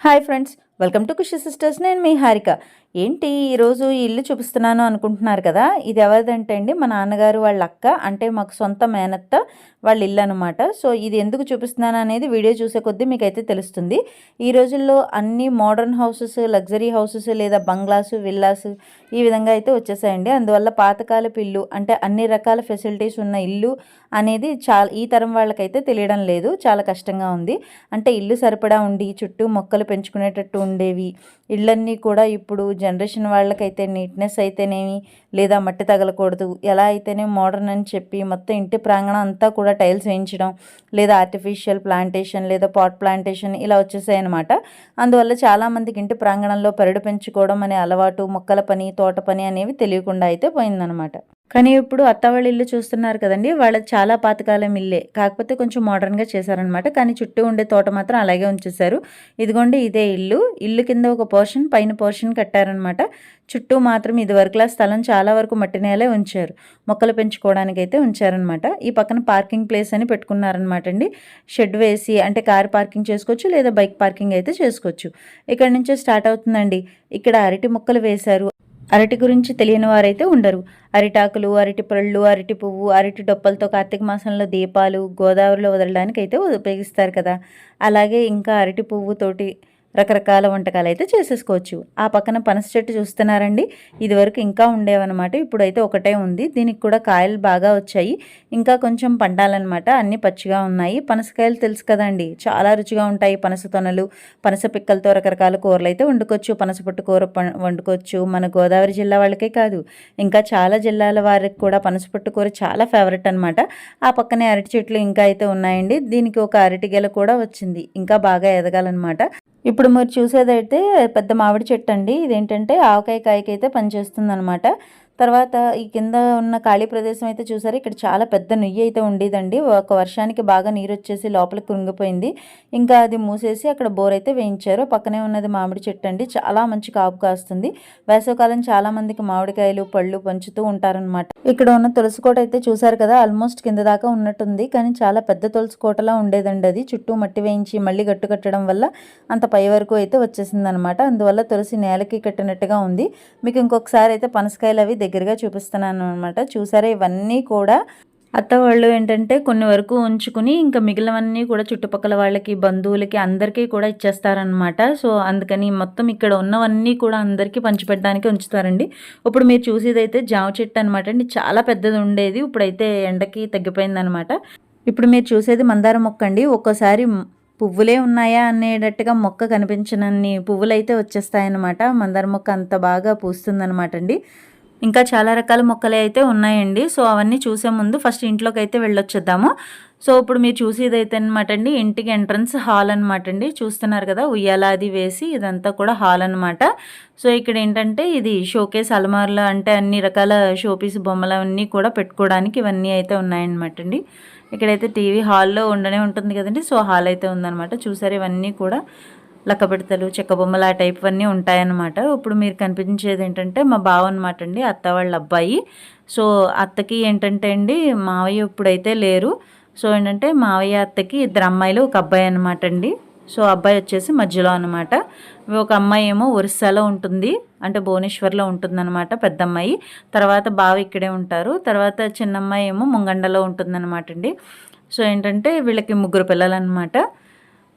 Hi friends welcome to Khushi sisters నేను మీ హారిక. ఏంటి ఈరోజు ఈ ఇల్లు చూపిస్తున్నాను అనుకుంటున్నారు కదా? ఇది ఎవరిదంటే అండి? మా నాన్నగారు వాళ్ళ అక్క అంటే మాకు సొంత మేనత్త వాళ్ళ ఇల్లు అనమాట సో ఇది ఎందుకు చూపిస్తున్నాను అనేది వీడియో చూసే కొద్దీ మీకు అయితే తెలుస్తుంది. ఈ రోజుల్లో అన్ని మోడర్న్ హౌసెస్ లగ్జరీ హౌసెస్ లేదా బంగ్లాస్ విల్లాస్ ఈ విధంగా అయితే వచ్చేసాయండి. అందువల్ల పాతకాలపు ఇల్లు అంటే అన్ని రకాల ఫెసిలిటీస్ ఉన్న ఇల్లు అనేది చాలా ఈ తరం వాళ్ళకైతే తెలియడం లేదు. చాలా కష్టంగా ఉంది. అంటే ఇల్లు సరిపడా ఉండి చుట్టూ మొక్కలు పెంచుకునేటట్టు ఉండేవి. ఇళ్ళన్నీ కూడా ఇప్పుడు జనరేషన్ వాళ్ళకైతే నీట్నెస్ అయితేనేమి లేదా మట్టి తగలకూడదు. ఎలా అయితేనే మోడర్న్ అని చెప్పి మొత్తం ఇంటి ప్రాంగణం అంతా కూడా టైల్స్ వేయించడం లేదా ఆర్టిఫిషియల్ ప్లాంటేషన్ లేదా పాట్ ప్లాంటేషన్ ఇలా వచ్చేసాయి అనమాట అందువల్ల చాలామందికి ఇంటి ప్రాంగణంలో పెరడు పెంచుకోవడం అనే అలవాటు మొక్కల పని తోట పని అనేవి తెలియకుండా అయితే పోయిందనమాట కానీ ఇప్పుడు అత్త వాళ్ళ ఇల్లు చూస్తున్నారు కదండి వాళ్ళ చాలా పాతకాలం ఇల్లే. కాకపోతే కొంచెం మోడర్న్గా చేశారనమాట కానీ చుట్టూ ఉండే తోట మాత్రం అలాగే ఉంచేశారు. ఇదిగోండి ఇదే ఇల్లు. ఇల్లు కింద ఒక పోర్షన్ పైన పోర్షన్ కట్టారనమాట చుట్టూ మాత్రం ఇది వరకులా స్థలం చాలా వరకు మట్టి నేలే ఉంచారు. మొక్కలు పెంచుకోవడానికి అయితే ఉంచారనమాట ఈ పక్కన పార్కింగ్ ప్లేస్ అని పెట్టుకున్నారనమాట అండి. షెడ్ వేసి అంటే కార్ పార్కింగ్ చేసుకోవచ్చు లేదా బైక్ పార్కింగ్ అయితే చేసుకోవచ్చు. ఇక్కడ నుంచే స్టార్ట్ అవుతుందండి. ఇక్కడ అరటి మొక్కలు వేశారు. అరటి గురించి తెలియని వారైతే ఉండరు. అరిటాకులు అరటి పళ్ళు అరటి పువ్వు అరటి డొప్పలతో కార్తీక మాసంలో దీపాలు గోదావరిలో వదలడానికి అయితే ఉపయోగిస్తారు కదా. అలాగే ఇంకా అరటి పువ్వుతోటి రకరకాల వంటకాలు అయితే చేసేసుకోవచ్చు. ఆ పక్కన పనస చెట్టు చూస్తున్నారండి. ఇదివరకు ఇంకా ఉండేవన్నమాట. ఇప్పుడైతే ఒకటే ఉంది. దీనికి కూడా కాయలు బాగా వచ్చాయి. ఇంకా కొంచెం పండాలన్నమాట. అన్ని పచ్చిగా ఉన్నాయి. పనసకాయలు తెలుసు కదండి. చాలా రుచిగా ఉంటాయి. పనస తొనలు పనస పిక్కలతో రకరకాల కూరలు అయితే వండుకోవచ్చు. పనస పొట్టు కూర వండుకోవచ్చు. మన గోదావరి జిల్లా వాళ్ళకే కాదు. ఇంకా చాలా జిల్లాల వారికి కూడా పనస పొట్టు కూర చాలా ఫేవరెట్ అనమాట ఆ పక్కనే అరటి చెట్లు ఇంకా అయితే ఉన్నాయండి. దీనికి ఒక అరటి గెల కూడా వచ్చింది. ఇంకా బాగా ఎదగాలన్నమాట. ఇప్పుడు మీరు చూసేదైతే పెద్ద మామిడి చెట్టు అండి. ఇదేంటంటే ఆవకాయ కాయకైతే పనిచేస్తుంది అనమాట తర్వాత ఈ కింద ఉన్న ఖాళీ ప్రదేశం అయితే చూసారు ఇక్కడ చాలా పెద్ద నుయ్యి అయితే ఉండేదండి. ఒక వర్షానికి బాగా నీరు వచ్చేసి లోపలికి కృంగిపోయింది. ఇంకా అది మూసేసి అక్కడ బోర్ అయితే వేయించారు. పక్కనే ఉన్నది మామిడి చెట్టు అండి. చాలా మంచి కాపు కాస్తుంది. వేసవకాలం చాలా మందికి మామిడికాయలు పళ్ళు పంచుతూ ఉంటారనమాట ఇక్కడ ఉన్న తులసి కోట అయితే చూసారు కదా ఆల్మోస్ట్ కింద దాకా ఉన్నట్టుంది. కానీ చాలా పెద్ద తులసి కోటలా ఉండేదండి అది. చుట్టూ మట్టి వేయించి మళ్ళీ గట్టు కట్టడం వల్ల అంత పై వరకు అయితే వచ్చేసింది అనమాట అందువల్ల తులసి నేలకి కట్టినట్టుగా ఉంది. మీకు ఇంకొకసారి అయితే పనసకాయలు అవి దగ్గరగా చూపిస్తున్నాను అనమాట చూసారా? ఇవన్నీ కూడా అత్త వాళ్ళు ఏంటంటే కొన్ని వరకు ఉంచుకుని ఇంకా మిగిలినవన్నీ కూడా చుట్టుపక్కల వాళ్ళకి బంధువులకి అందరికీ కూడా ఇచ్చేస్తారనమాట సో అందుకని మొత్తం ఇక్కడ ఉన్నవన్నీ కూడా అందరికీ పంచిపెట్టడానికి ఉంచుతారండి. ఇప్పుడు మీరు చూసేదైతే జామ చెట్టు అనమాట అండి. చాలా పెద్దది ఉండేది. ఇప్పుడైతే ఎండకి తగ్గిపోయిందనమాట ఇప్పుడు మీరు చూసేది మందార మొక్క అండి. ఒక్కోసారి పువ్వులే ఉన్నాయా అనేటట్టుగా మొక్క కనిపించనన్ని పువ్వులు అయితే వచ్చేస్తాయన్నమాట. మందార మొక్క అంత బాగా పూస్తుందనమాట అండి. ఇంకా చాలా రకాల మొక్కలు అయితే ఉన్నాయండి. సో అవన్నీ చూసే ముందు ఫస్ట్ ఇంట్లోకి అయితే వెళ్ళొచ్చేద్దాము. సో ఇప్పుడు మీరు చూసేది అయితే అనమాట అండి ఇంటికి ఎంట్రన్స్ హాల్ అనమాట అండి. చూస్తున్నారు కదా ఉయ్యాల అది వేసి ఇదంతా కూడా హాల్ అనమాట సో ఇక్కడ ఏంటంటే ఇది షోకేస్ అలమార్లు అంటే అన్ని రకాల షోపీస్ బొమ్మలు అన్నీ కూడా పెట్టుకోవడానికి ఇవన్నీ అయితే ఉన్నాయన్నమాట అండి. ఇక్కడైతే టీవీ హాల్లో ఉండనే ఉంటుంది కదండి సో హాల్ అయితే ఉందన్నమాట. చూసారు ఇవన్నీ కూడా లక్కబిడతలు చెక్కబొమ్మలు చెక్క బొమ్మలు ఆ టైప్ అన్నీ ఉంటాయన్నమాట. ఇప్పుడు మీరు కనిపించేది ఏంటంటే మా బావ అనమాట అండి అత్త వాళ్ళ అబ్బాయి. సో అత్తకి ఏంటంటే అండి మావయ్య ఇప్పుడైతే లేరు. సో ఏంటంటే మావయ్య అత్తకి ఇద్దరు అమ్మాయిలు ఒక అబ్బాయి అనమాట అండి సో అబ్బాయి వచ్చేసి మధ్యలో అనమాట ఒక అమ్మాయి ఏమో ఒరిస్సాలో ఉంటుంది అంటే భువనేశ్వర్లో ఉంటుందన్నమాట పెద్ద అమ్మాయి తర్వాత బావ ఇక్కడే ఉంటారు. తర్వాత చిన్న అమ్మాయి ఏమో ముంగండలో ఉంటుందన్నమాట అండి సో ఏంటంటే వీళ్ళకి ముగ్గురు పిల్లలు అనమాట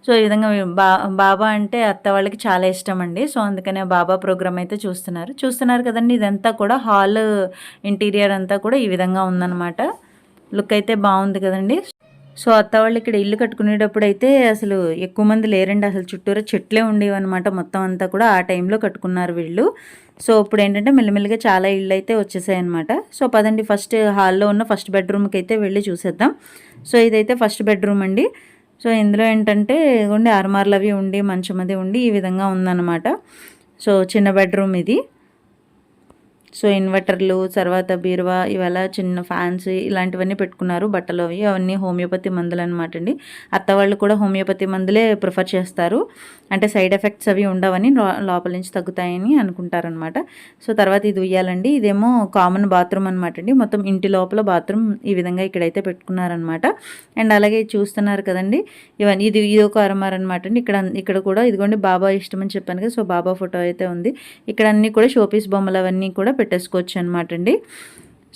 సో ఈ విధంగా బా బాబా అంటే అత్త వాళ్ళకి చాలా ఇష్టం అండి సో అందుకనే బాబా ప్రోగ్రామ్ అయితే చూస్తున్నారు. చూస్తున్నారు కదండి ఇదంతా కూడా హాల్ ఇంటీరియర్ అంతా కూడా ఈ విధంగా ఉందన్నమాట. లుక్ అయితే బాగుంది కదండి. సో అత్త వాళ్ళు ఇక్కడ ఇల్లు కట్టుకునేటప్పుడు అయితే అసలు ఎక్కువ మంది లేరండి. అసలు చుట్టూరా చెట్లే ఉండేవి అనమాట మొత్తం అంతా కూడా ఆ టైంలో కట్టుకున్నారు వీళ్ళు. సో ఇప్పుడు ఏంటంటే మెల్లమెల్లిగా చాలా ఇళ్ళు అయితే వచ్చేసాయి అనమాట సో పదండి ఫస్ట్ హాల్లో ఉన్న ఫస్ట్ బెడ్రూమ్కి అయితే వెళ్ళి చూసేద్దాం. సో ఇదైతే ఫస్ట్ బెడ్రూమ్ అండి. సో ఇందులో ఏంటంటే ఉండి అర్మార్లు అవి ఉండి మంచం అది ఉండి ఈ విధంగా ఉందన్నమాట. సో చిన్న బెడ్రూమ్ ఇది. సో ఇన్వర్టర్లు తర్వాత బీరువా ఇవాళ చిన్న ఫ్యాన్స్ ఇలాంటివన్నీ పెట్టుకున్నారు బట్టలు అవి అవన్నీ హోమియోపతి మందులు అనమాట అండి. అత్త వాళ్ళు కూడా హోమియోపతి మందులే ప్రిఫర్ చేస్తారు. అంటే సైడ్ ఎఫెక్ట్స్ అవి ఉండవని లో- లోపల నుంచి తగ్గుతాయని అనుకుంటారనమాట సో తర్వాత ఇది ఉయ్యాలండి. ఇదేమో కామన్ బాత్రూమ్ అనమాట అండి. మొత్తం ఇంటి లోపల బాత్రూమ్ ఈ విధంగా ఇక్కడైతే పెట్టుకున్నారనమాట అండ్ అలాగే చూస్తున్నారు కదండి. ఇవన్నీ ఇది ఇది ఒక అరమార్ అనమాట అండి. ఇక్కడ ఇక్కడ కూడా ఇదిగోండి బాబా ఇష్టం అని చెప్పాను కదా. సో బాబా ఫోటో అయితే ఉంది. ఇక్కడ అన్ని కూడా షోపీస్ బొమ్మలు అవన్నీ కూడా పెట్టేసుకోవచ్చు అనమాట అండి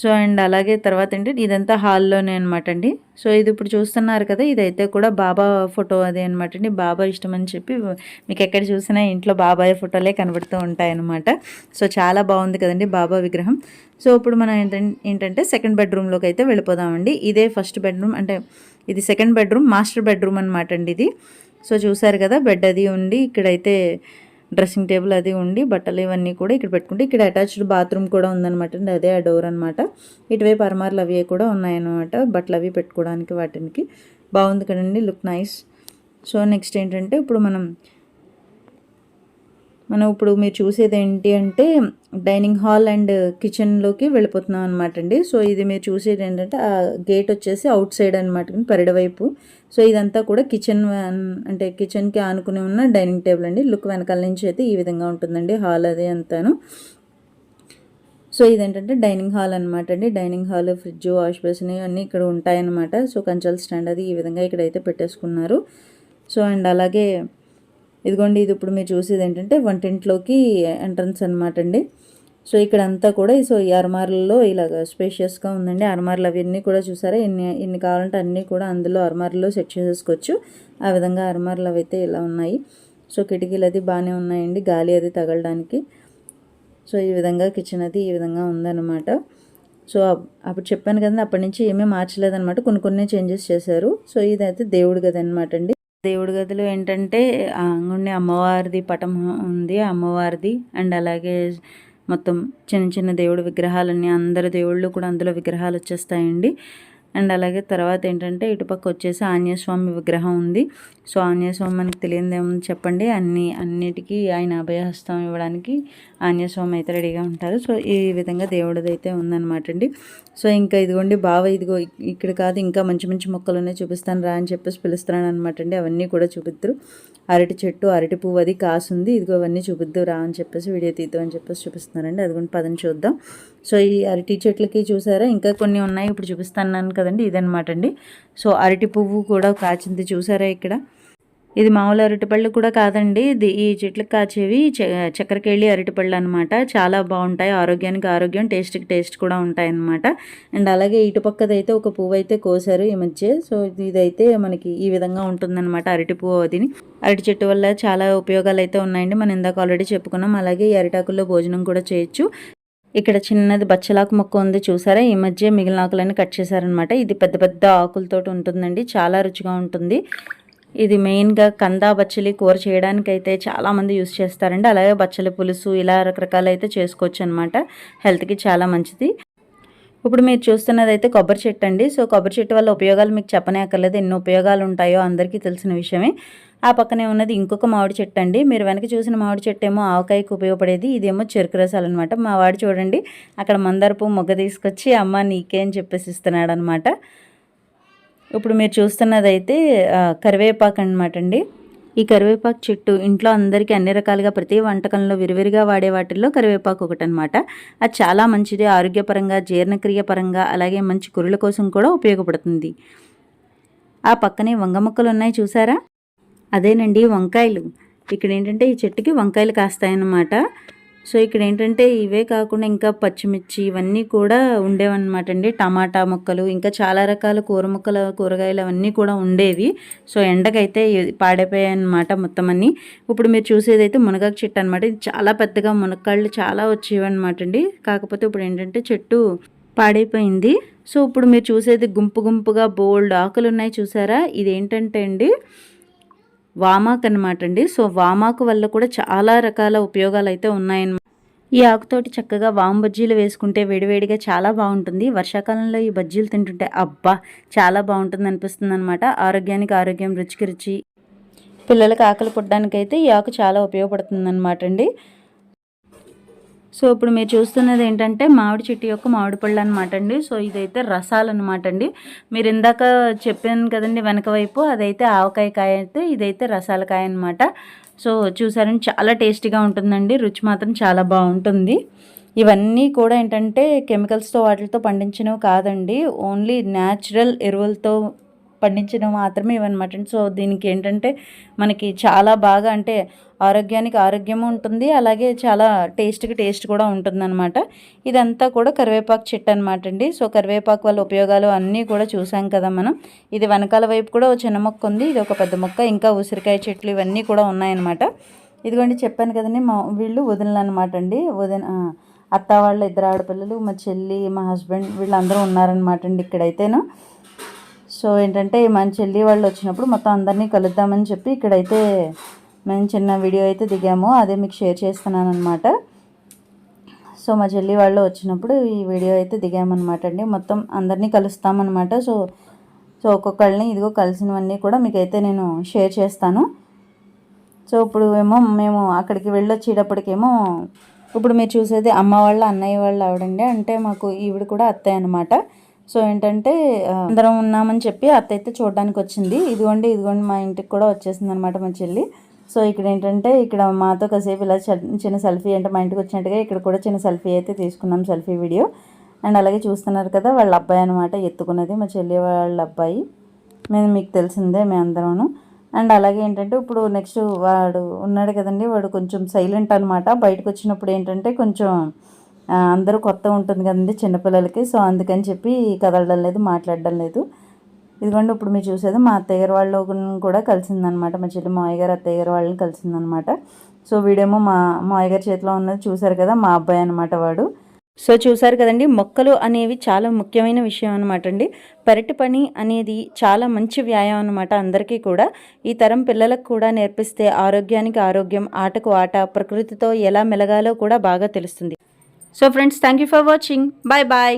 సో అండ్ అలాగే తర్వాత ఏంటి ఇదంతా హాల్లోనే అనమాట అండి సో ఇది ఇప్పుడు చూస్తున్నారు కదా ఇదైతే కూడా బాబా ఫోటో అదే అనమాట అండి బాబా ఇష్టం అని చెప్పి మీకు ఎక్కడ చూసినా ఇంట్లో బాబాయ్ ఫోటోలే కనబడుతూ ఉంటాయన్నమాట. సో చాలా బాగుంది కదండి బాబా విగ్రహం. సో ఇప్పుడు మనం ఏంటంటే సెకండ్ బెడ్రూమ్లోకి అయితే వెళ్ళిపోదామండి. ఇదే ఫస్ట్ బెడ్రూమ్ అంటే ఇది సెకండ్ బెడ్రూమ్ మాస్టర్ బెడ్రూమ్ అనమాట అండి ఇది. సో చూసారు కదా బెడ్ అది ఉండి ఇక్కడైతే డ్రెస్సింగ్ టేబుల్ అది ఉండి బట్టలు ఇవన్నీ కూడా ఇక్కడ పెట్టుకుంటే ఇక్కడ అటాచ్డ్ బాత్రూమ్ కూడా ఉందనమాట అండి. అదే ఆ డోర్ అనమాట ఇటువైపు అరమార్లు అవి కూడా ఉన్నాయన్నమాట. బట్టలు అవి పెట్టుకోవడానికి వాటికి బాగుంది కదండి లుక్ నైస్. సో నెక్స్ట్ ఏంటంటే ఇప్పుడు మనం మనం ఇప్పుడు మీరు చూసేది ఏంటి అంటే డైనింగ్ హాల్ అండ్ కిచెన్లోకి వెళ్ళిపోతున్నాం అనమాట అండి. సో ఇది మీరు చూసేది ఏంటంటే ఆ గేట్ వచ్చేసి అవుట్ సైడ్ అనమాట పెరడు వైపు. సో ఇదంతా కూడా కిచెన్ అంటే కిచెన్కి ఆనుకుని ఉన్న డైనింగ్ టేబుల్ అండి. లుక్ వెనకాల నుంచి అయితే ఈ విధంగా ఉంటుందండి హాల్ అదే అంతాను. సో ఇదేంటంటే డైనింగ్ హాల్ అనమాట అండి. Dining hall fridge wash basin అన్నీ ఇక్కడ ఉంటాయన్నమాట. సో కంచల్ స్టాండ్ అది ఈ విధంగా ఇక్కడైతే పెట్టేసుకున్నారు. సో అండ్ అలాగే ఇదిగోండి ఇది ఇప్పుడు మీరు చూసేది ఏంటంటే వంటింట్లోకి ఎంట్రన్స్ అనమాట అండి. సో ఇక్కడ అంతా కూడా సో ఈ అర్మార్లలో ఇలాగ స్పేషియస్గా ఉందండి. అర్మార్లు అవన్నీ కూడా చూసారా? ఎన్ని ఎన్ని కావాలంటే అన్నీ కూడా అందులో అర్మార్లో సెట్ చేసేసుకోవచ్చు. ఆ విధంగా అర్మార్లు అవి అయితే ఇలా ఉన్నాయి. సో కిటికీలు అది బాగానే ఉన్నాయండి. గాలి అది తగలడానికి. సో ఈ విధంగా కిచెన్ అది ఈ విధంగా ఉందన్నమాట. సో అప్పుడు చెప్పాను కదండి అప్పటి నుంచి ఏమీ మార్చలేదన్నమాట. కొన్ని కొన్ని చేంజెస్ చేశారు. సో ఇదైతే దేవుడు కదనమాట అండి. దేవుడి గదిలో ఏంటంటే అంగుండి అమ్మవారిది పటం ఉంది అమ్మవారిది. అండ్ అలాగే మొత్తం చిన్న చిన్న దేవుడి విగ్రహాలన్నీ అందరు దేవుళ్ళు కూడా అందులో విగ్రహాలు వచ్చేస్తాయండి. అండ్ అలాగే తర్వాత ఏంటంటే ఇటుపక్క వచ్చేసి ఆంజనేయ స్వామి విగ్రహం ఉంది. సో ఆంజనేయ స్వామి మనకి తెలియదు చెప్పండి. అన్ని అన్నిటికీ ఆయన అభయహస్తం ఇవ్వడానికి ఆంజనేయ స్వామి అయితే రెడీగా ఉంటారు. సో ఈ విధంగా దేవుడిది అయితే ఉందన్నమాట అండి. సో ఇంకా ఇదిగోండి బావ ఇదిగో ఇక్కడ కాదు ఇంకా మంచి మంచి మొక్కలు ఉన్నాయి చూపిస్తాను రా అని చెప్పేసి పిలుస్తున్నాను అనమాట అండి. అవన్నీ కూడా చూపిద్దరు. అరటి చెట్టు అరటి పువ్వు అది కాసుంది. ఇదిగో అవన్నీ చూపిద్దు రా అని చెప్పేసి వీడియో తీద్దాం అని చెప్పేసి చూపిస్తున్నారండి. అది కూడా పదని చూద్దాం. సో ఈ అరటి చెట్లకి చూసారా? ఇంకా కొన్ని ఉన్నాయి. ఇప్పుడు చూపిస్తున్నాను కదండి. ఇదనమాట అండి. సో అరటి పువ్వు కూడా కాచింది చూసారా ఇక్కడ? ఇది మామూలు అరటిపళ్ళు కూడా కాదండి. ఇది ఈ చెట్లకు కాచేవి చక్కెరకేళి అరటిపళ్ళు అనమాట చాలా బాగుంటాయి. ఆరోగ్యానికి ఆరోగ్యం టేస్ట్కి టేస్ట్ కూడా ఉంటాయి అనమాట అండ్ అలాగే ఇటు పక్కదైతే ఒక పువ్వు అయితే కోసారు ఈ మధ్య. సో ఇదైతే మనకి ఈ విధంగా ఉంటుందన్నమాట అరటి పువ్వు అదిని అరటి చెట్టు వల్ల చాలా ఉపయోగాలు అయితే ఉన్నాయండి. మనం ఇందాక ఆల్రెడీ చెప్పుకున్నాం. అలాగే ఈ అరిటాకుల్లో భోజనం కూడా చేయొచ్చు. ఇక్కడ చిన్నది బచ్చలాకు మొక్క ఉంది చూసారా? ఈ మధ్య మిగిలిన ఆకులన్నీ కట్ చేశారనమాట ఇది పెద్ద పెద్ద ఆకులతోటి ఉంటుందండి. చాలా రుచిగా ఉంటుంది. ఇది మెయిన్గా కందా బచ్చలి కూర చేయడానికి అయితే చాలామంది యూస్ చేస్తారండి. అలాగే బచ్చలి పులుసు ఇలా రకరకాలు అయితే చేసుకోవచ్చు అనమాట హెల్త్కి చాలా మంచిది. ఇప్పుడు మీరు చూస్తున్నది అయితే కొబ్బరి చెట్టు అండి సో కొబ్బరి చెట్టు వల్ల ఉపయోగాలు మీకు చెప్పనే అక్కర్లేదు. ఎన్ని ఉపయోగాలు ఉంటాయో అందరికీ తెలిసిన విషయమే. ఆ పక్కనే ఉన్నది ఇంకొక మామిడి చెట్టు అండి. మీరు వెనక చూసిన మామిడి చెట్టు ఏమో ఆవకాయకు ఉపయోగపడేది. ఇదేమో చెరుకు రసాలు అనమాట మా వాడు చూడండి అక్కడ మందార పువ్వు మొగ్గ తీసుకొచ్చి అమ్మ నీకే అని చెప్పేసి ఇస్తున్నాడు అనమాట ఇప్పుడు మీరు చూస్తున్నది అయితే కరివేపాకు అనమాట అండి. ఈ కరివేపాకు చెట్టు ఇంట్లో అందరికీ అన్ని రకాలుగా ప్రతి వంటకంలో విరివిరిగా వాడే వాటిల్లో కరివేపాకు ఒకటి అనమాట అది చాలా మంచిది. ఆరోగ్యపరంగా జీర్ణక్రియ పరంగా అలాగే మంచి కురుల కోసం కూడా ఉపయోగపడుతుంది. ఆ పక్కనే వంగ మొక్కలు ఉన్నాయి చూసారా? అదేనండి వంకాయలు. ఇక్కడ ఏంటంటే ఈ చెట్టుకి వంకాయలు కాస్తాయన్నమాట. సో ఇక్కడ ఏంటంటే ఇవే కాకుండా ఇంకా పచ్చిమిర్చి ఇవన్నీ కూడా ఉండేవన్నమాట అండి టమాటా మొక్కలు ఇంకా చాలా రకాల కూర మొక్కలు కూరగాయలు అవన్నీ కూడా ఉండేవి. సో ఎండకైతే పాడైపోయాయన్నమాట పాడైపోయాయి అన్నమాట మొత్తం అన్నీ ఇప్పుడు మీరు చూసేది అయితే మునగాకు చెట్టు అనమాట ఇది చాలా పెద్దగా మునక్కాళ్ళు చాలా వచ్చేవన్నమాట అండి కాకపోతే ఇప్పుడు ఏంటంటే చెట్టు పాడైపోయింది. సో ఇప్పుడు మీరు చూసేది గుంపు గుంపుగా బోల్డ్ ఆకులు ఉన్నాయి చూసారా? ఇది ఏంటంటే అండి వామాకు అనమాట అండి. సో వామాకు వల్ల కూడా చాలా రకాల ఉపయోగాలు అయితే ఉన్నాయన్నమాట. ఈ ఆకుతోటి చక్కగా వాము బజ్జీలు వేసుకుంటే వేడివేడిగా చాలా బాగుంటుంది. వర్షాకాలంలో ఈ బజ్జీలు తింటుంటే అబ్బా చాలా బాగుంటుంది అనిపిస్తుంది అనమాట ఆరోగ్యానికి ఆరోగ్యం రుచికి రుచి. పిల్లలకి ఆకలి పుట్టడానికైతే ఈ ఆకు చాలా ఉపయోగపడుతుంది అనమాట అండి. సో ఇప్పుడు మీరు చూస్తున్నది ఏంటంటే మామిడి చెట్టు యొక్క మామిడి పళ్ళు అనమాట అండి సో ఇదైతే రసాలు అనమాట అండి మీరు ఇందాక చెప్పాను కదండి వెనక వైపు అదైతే ఆవకాయ కాయ అయితే ఇదైతే రసాల కాయ అనమాట సో చూసారని చాలా టేస్టీగా ఉంటుందండి. రుచి మాత్రం చాలా బాగుంటుంది. ఇవన్నీ కూడా ఏంటంటే కెమికల్స్తో వాటితో పండించినవి కాదండి. ఓన్లీ న్యాచురల్ ఎరువులతో పండించడం మాత్రమే ఇవన్నమాట సో దీనికి ఏంటంటే మనకి చాలా బాగా అంటే ఆరోగ్యానికి ఆరోగ్యం ఉంటుంది. అలాగే చాలా టేస్ట్కి టేస్ట్ కూడా ఉంటుందన్నమాట. ఇదంతా కూడా కరివేపాకు చెట్టు అనమాట అండి. సో కరివేపాకు వల్ల ఉపయోగాలు అన్నీ కూడా చూసాం కదా మనం. ఇది వెనకాల వైపు కూడా ఒక చిన్న మొక్క ఉంది. ఇది ఒక పెద్ద మొక్క. ఇంకా ఉసిరికాయ చెట్లు ఇవన్నీ కూడా ఉన్నాయన్నమాట. ఇదిగోండి చెప్పాను కదండి మా వీళ్ళు వదినలు అనమాట అండి. వదిన అత్త వాళ్ళ ఇద్దరు ఆడపిల్లలు మా చెల్లి మా హస్బెండ్ వీళ్ళందరూ ఉన్నారనమాట అండి ఇక్కడైతేను. సో ఏంటంటే మన చెల్లి వాళ్ళు వచ్చినప్పుడు మొత్తం అందరినీ కలుద్దామని చెప్పి ఇక్కడైతే మేము చిన్న వీడియో అయితే దిగాము అదే మీకు షేర్ చేస్తున్నాను అనమాట సో మా చెల్లి వాళ్ళు వచ్చినప్పుడు ఈ వీడియో అయితే దిగామన్నమాట అండి. మొత్తం అందరినీ కలుస్తామన్నమాట. సో సో ఒక్కొక్కళ్ళని ఇదిగో కలిసినవన్నీ కూడా మీకైతే నేను షేర్ చేస్తాను. సో ఇప్పుడు ఏమో మేము అక్కడికి వెళ్ళొచ్చేటప్పటికేమో ఇప్పుడు మీరు చూసేది అమ్మ వాళ్ళ అన్నయ్య వాళ్ళు ఆవిడండి. అంటే మాకు ఈవిడ కూడా అత్తయ్య అనమాట సో ఏంటంటే అందరం ఉన్నామని చెప్పి అత్త అయితే చూడడానికి వచ్చింది ఇదిగోండి ఇదిగోండి మా ఇంటికి కూడా వచ్చేసింది అనమాట మా చెల్లి. సో ఇక్కడ ఏంటంటే ఇక్కడ మాతో కాసేపు ఇలా చిన్న సెల్ఫీ అంటే మా ఇంటికి వచ్చినట్టుగా ఇక్కడ కూడా చిన్న సెల్ఫీ అయితే తీసుకున్నాం సెల్ఫీ వీడియో. అండ్ అలాగే చూస్తున్నారు కదా వాళ్ళ అబ్బాయి అనమాట ఎత్తుకున్నది మా చెల్లి వాళ్ళ అబ్బాయి. మేము మీకు తెలిసిందే మేము అందరం అండ్ అలాగే ఏంటంటే ఇప్పుడు నెక్స్ట్ వాడు ఉన్నాడు కదండి వాడు కొంచెం సైలెంట్ అనమాట బయటకు వచ్చినప్పుడు ఏంటంటే కొంచెం అందరూ కొత్త ఉంటుంది కదండి చిన్నపిల్లలకి. సో అందుకని చెప్పి కదలడం లేదు మాట్లాడడం లేదు. ఇదిగోండి ఇప్పుడు మీరు చూసేది మా అత్తయ్య గారు వాళ్ళు కూడా కలిసిందనమాట. మా చెల్లి మావయ్య గారు అత్తయ్య గారు వాళ్ళని కలిసిందనమాట. సో వీడేమో మా మావయ్య గారి చేతిలో ఉన్నది చూశారు కదా మా అబ్బాయి అనమాట వాడు. సో చూసారు కదండి మొక్కలు అనేవి చాలా ముఖ్యమైన విషయం అనమాట అండి. పెరటి పని అనేది చాలా మంచి వ్యాయామం అనమాట అందరికీ కూడా. ఈ తరం పిల్లలకు కూడా నేర్పిస్తే ఆరోగ్యానికి ఆరోగ్యం ఆటకు ఆట ప్రకృతితో ఎలా మెలగాలో కూడా బాగా తెలుస్తుంది. So friends thank you for watching. Bye bye.